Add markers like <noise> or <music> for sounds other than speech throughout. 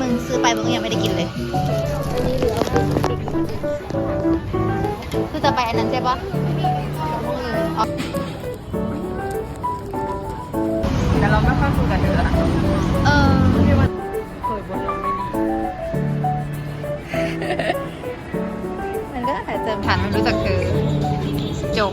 มึงซื้อไปมึงก็ยังไม่ได้กินเลยคือจะไปอันนั้นใช่ปะอ๋อแต่เราไม่ค่อยคุยกันเยอะอะเออที่ว่าเคยบนเราไม่ดีมันก็อาจจะผ่านไม่รู้จักเธอจบ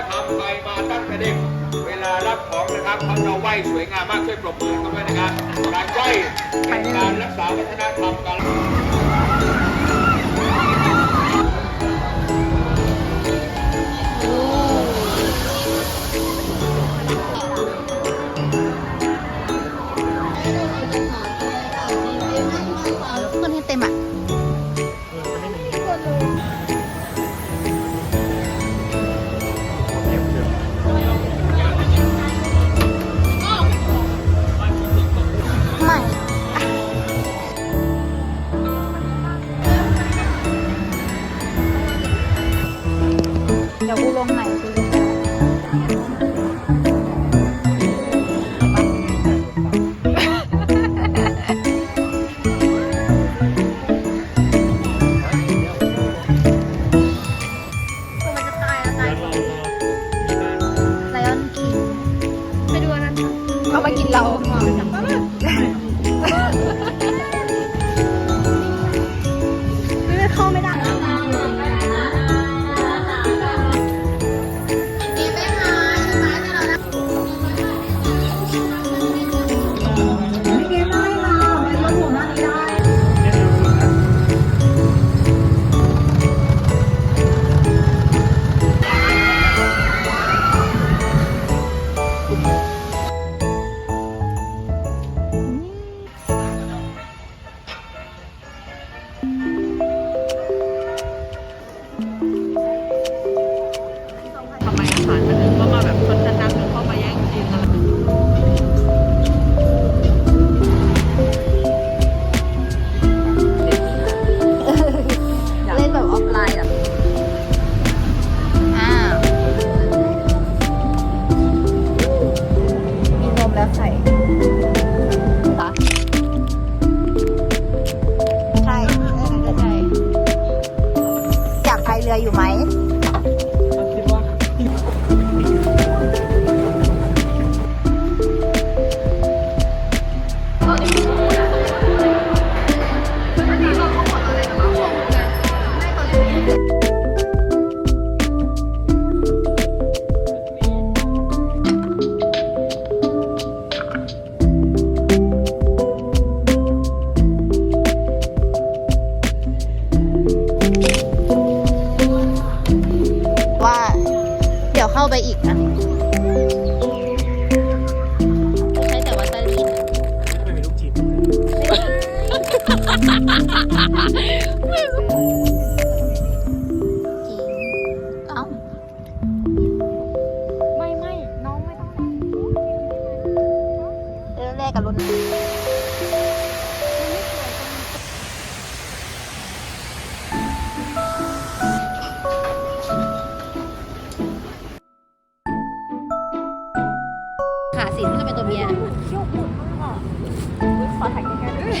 าวัฒนธรรมไทยมาตั้งแต่เด็ก เวลารับของนะครับเขาจะไหว้สวยงามมากช่วยปรบมือเขาด้วยนะครับ การไหว้เป็นการรักษาวัฒนธรรมการ เรา ไม่เข้าไม่ได้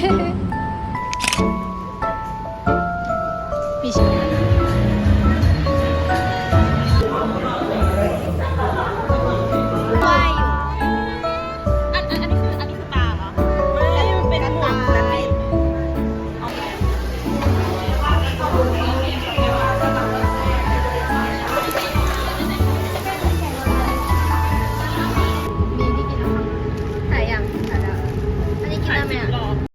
Jejeje. <laughs>